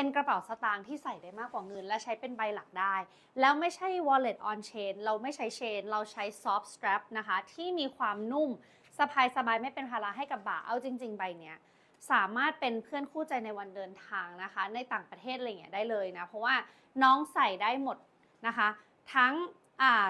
เป็นกระเป๋าสตางค์ที่ใส่ได้มากกว่าเงิน และใช้เป็นใบหลักได้ แล้วไม่ใช่ wallet on chain เราไม่ใช้ chain เราใช้ soft strap นะคะ ที่มีความนุ่มสะพายสบายไม่เป็นภาระให้กับบ่าเอาจริง ๆ ใบเนี้ยสามารถเป็นเพื่อนคู่ใจในวันเดินทางนะคะ ในต่างประเทศอะไรอย่างเงี้ยได้เลยนะ เพราะว่าน้องใส่ได้หมดนะคะ ทั้ง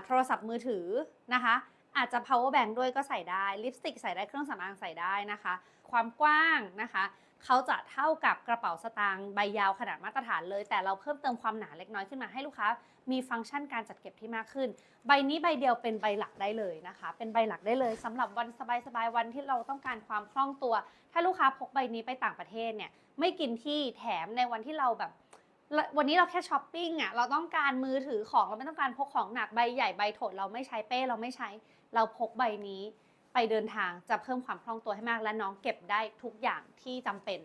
โทรศัพท์มือถือนะคะ อาจจะ power bank ด้วยก็ใส่ได้ ลิปสติกใส่ได้เครื่องสำอางใส่ได้นะคะ ความกว้างนะคะ เขาจะเท่ากับกระเป๋าสตางค์ใบยาวขนาดมาตรฐานเลย แต่เราเพิ่มเติมความหนาเล็กน้อยขึ้นมาให้ลูกค้า มีฟังก์ชันการจัดเก็บที่มากขึ้น ใบนี้ใบเดียวเป็นใบหลักได้เลยนะคะ เป็นใบหลักได้เลยสำหรับวันสบายๆวันที่เราต้องการความคล่องตัว ถ้าลูกค้าพกใบนี้ไปต่างประเทศเนี่ยไม่กินที่แถมในวันที่เราแบบวันนี้เราแค่ช้อปปิ้งอะเราต้องการมือถือของเราไม่ต้องการพกของหนักใบใหญ่ใบโถดเราไม่ใช้เป้เราไม่ใช้ เราพกใบนี้ ไปเดินทางจะเพิ่มความคล่องตัวให้มาก และน้องเก็บได้ทุกอย่างที่จำเป็น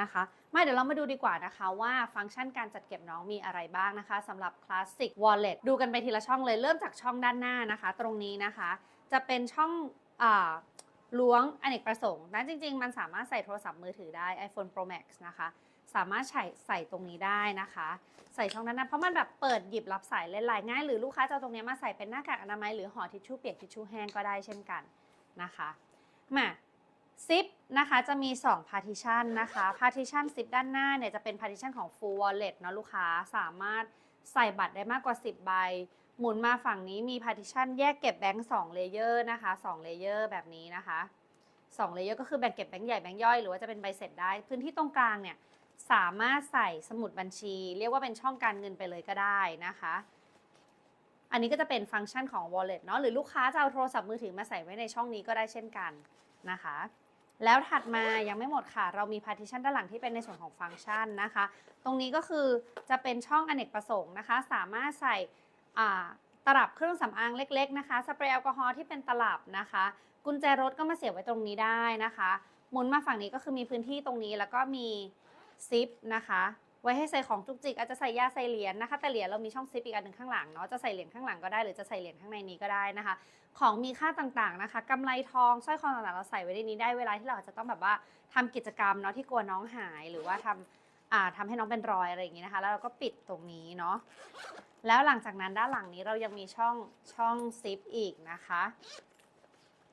นะคะมาเดี๋ยวเรามาดูดีกว่านะคะว่าฟังก์ชันการจัดเก็บน้องมีอะไรบ้างนะคะสำหรับ Classic Wallet ดูกันไปทีละช่องเลยเริ่มจากช่องด้านหน้านะคะ ตรงนี้นะคะ จะเป็นช่องอล้วงอเนกประสงค์นะจริง ๆ มันสามารถใส่โทรศัพท์มือถือได้ iPhone Pro Max นะคะ สามารถใส่ใส่ตรงนี้ได้นะคะ ใส่ช่องด้นน้าเพราะมันแบบเปิดหยิบรับสายเล่นลน์ง่าย หรือลูกค้าจะเอาตรงนี้มาใส่เป็นหน้ากากอนามัยหรือห่อทิชชู่เปียกทิชชู่แห้งก็ได้เช่นกัน นะคะมาซิปนะคะจะมี 2 partition นะคะ partition ซิปด้านหน้าเนี่ยจะเป็น partition ของ full wallet เนอะลูกค้าสามารถใส่บัตรได้มากกว่า 10 ใบ หมุนมาฝั่งนี้มี partition แยกเก็บแบงค์2เลเยอร์นะคะ2เลเยอร์แบบนี้นะคะ2เลเยอร์ก็คือแบ่งเก็บแบงค์ใหญ่แบงค์ย่อยหรือว่าจะเป็นใบเสร็จได้ พื้นที่ตรงกลางเนี่ยสามารถใส่สมุดบัญชี เรียกว่าเป็นช่องการเงินไปเลยก็ได้นะคะ อันนี้ก็จะเป็นฟังก์ชันของ wallet เนาะหรือลูกค้าจะเอาโทรศัพท์มือถือมาใส่ไว้ในช่องนี้ก็ได้เช่นกันนะคะ แล้วถัดมายังไม่หมดค่ะ เรามี partition ด้านหลังที่เป็นในส่วนของฟังก์ชันนะคะ ตรงนี้ก็คือจะเป็นช่องอเนกประสงค์นะคะ สามารถใส่ตลับเครื่องสำอางเล็กๆนะคะสเปรย์แอลกอฮอล์ที่เป็นตลับนะคะ กุญแจรถก็มาเสียบไว้ตรงนี้ได้นะคะหมุนมาฝั่งนี้ก็คือมีพื้นที่ตรงนี้แล้วก็มีซิปนะคะ ไว้ให้ใส่ของจุกจิกอาจจะใส่ยาใส่เหรียญนะคะ แต่เหรียญเรามีช่องซิปอีกอันหนึ่งข้างหลังเนาะจะใส่เหรียญข้างหลังก็ได้หรือจะใส่เหรียญข้างในนี้ก็ได้นะคะ ของมีค่าต่างๆนะคะกำไรทองสร้อยคอต่างๆเราใส่ไว้ในนี้ได้เวลาที่เราอาจจะต้องแบบว่าทำกิจกรรมเนาะที่กลัวน้องหายหรือว่าทำอ่าทำให้น้องเป็นรอยอะไรอย่างงี้นะคะ แล้วเราก็ปิดตรงนี้เนาะแล้วหลังจากนั้นด้านหลังนี้เรายังมีช่องช่องซิปอีกนะคะ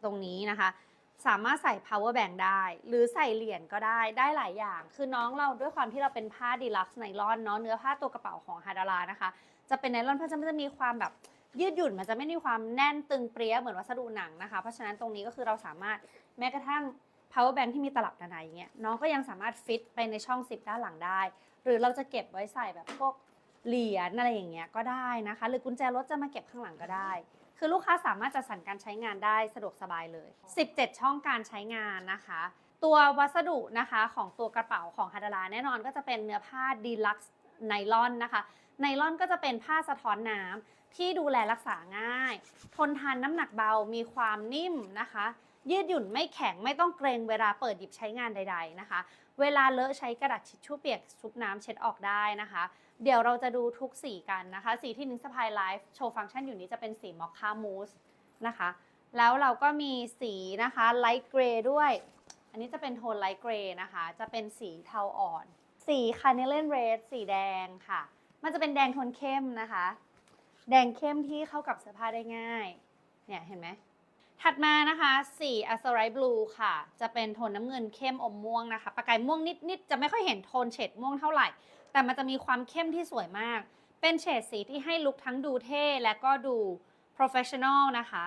ตรงนี้นะคะ สามารถใส่ power bank ได้ หรือใส่เหรียญก็ได้ได้หลายอย่าง คือน้องเราด้วยความที่เราเป็นผ้าดีลักซ์ไนลอนเนาะเนื้อผ้าตัวกระเป๋าของฮาดารานะคะ จะเป็นไนลอนเพราะฉะนั้นมันจะมีความแบบยืดหยุ่นมันจะไม่มีความแน่นตึงเปรี้ยเหมือนวัสดุหนังนะคะ เพราะฉะนั้นตรงนี้ก็คือเราสามารถแม้กระทั่ง power bank ที่มีตลับหนาๆอย่างเงี้ยน้องก็ยังสามารถฟิตไปในช่องซิปด้านหลังได้ หรือเราจะเก็บไว้ใส่แบบพวกเหรียญอะไรอย่างเงี้ยก็ได้นะคะ หรือกุญแจรถจะมาเก็บข้างหลังก็ได้ คือลูกค้าสามารถจัดสรรการใช้งานได้สะดวกสบายเลย 17 ช่องการใช้งานนะคะ ตัววัสดุนะคะของตัวกระเป๋าของฮาดาราแน่นอนก็จะเป็นเนื้อผ้าดีลักซ์ไนลอนนะคะไนลอนก็จะเป็นผ้าสะท้อนน้ำที่ดูแลรักษาง่าย ทนทานน้ำหนักเบามีความนิ่มนะคะ ยืดหยุ่นไม่แข็งไม่ต้องเกรงเวลาเปิดหยิบใช้งานใด ๆนะคะ เวลาเลอะใช้กระดาษทิชชู่เปียกชุบน้ำเช็ดออกได้นะคะ เดี๋ยวเราจะดูทุกสีกันนะคะ สีที่นิ้งสะพายไลฟ์โชว์ฟังก์ชันอยู่นี้จะเป็นสีมอคค่ามูสนะคะ แล้วเราก็มีสีนะคะไลท์เกรย์ด้วย อันนี้จะเป็นโทนไลท์เกรย์นะคะ จะเป็นสีเทาอ่อน สีคาร์เนเลนเรดสีแดงค่ะ มันจะเป็นแดงโทนเข้มนะคะ แดงเข้มที่เข้ากับเสื้อผ้าได้ง่าย เนี่ยเห็นไหม ถัดมานะคะสี a z u r i t Blue ค่ะ จะเป็นโทนน้ำเงินเข้มอมม่วงนะคะ ประกายม่วงนิดๆ จะไม่ค่อยเห็นโทนเฉดม่วงเท่าไหร่ แต่มันจะมีความเข้มที่สวยมาก เป็นเฉดสีที่ให้ลุคทั้งดูเท่และก็ดู professional นะคะ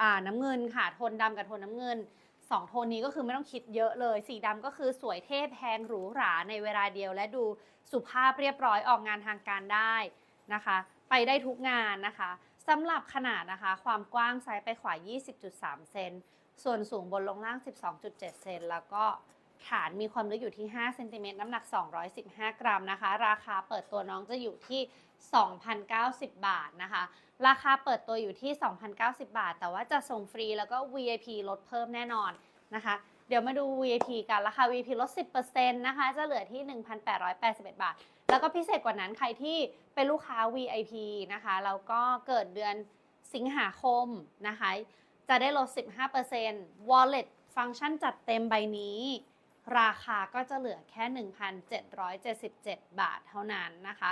อ่าน้ำเงินค่ะ โทนดำกับโทนน้ำเงินสองโทนนี้ก็คือไม่ต้องคิดเยอะเลย สีดำก็คือสวยเท่แพงหรูหราในเวลาเดียว และดูสุภาพเรียบร้อยออกงานทางการได้นะคะ ไปได้ทุกงานนะคะ สำหรับขนาดนะคะ ความกว้างซ้ายไปขวา 20.3 เซน ส่วนสูงบนลงล่าง 12.7 เซน แล้วก็ฐานมีความลึกอยู่ที่ 5 เซนติเมตร น้ำหนัก 215 กรัมนะคะ ราคาเปิดตัวน้องจะอยู่ที่ 2,090 บาทนะคะ ราคาเปิดตัวอยู่ที่ 2,090 บาท แต่ว่าจะส่งฟรีแล้วก็ VIP ลดเพิ่มแน่นอนนะคะ เดี๋ยวมาดู VIP กัน ราคา VIP ลด 10%นะคะ จะเหลือที่ 1,881 บาท แล้วก็พิเศษกว่านั้นใครที่เป็นลูกค้า VIP นะคะแล้วก็เกิดเดือนสิงหาคมนะคะ จะได้ลด 15% Wallet ฟังก์ชันจัดเต็มใบนี้ ราคาก็จะเหลือแค่ 1,777 บาทเท่านั้นนะคะ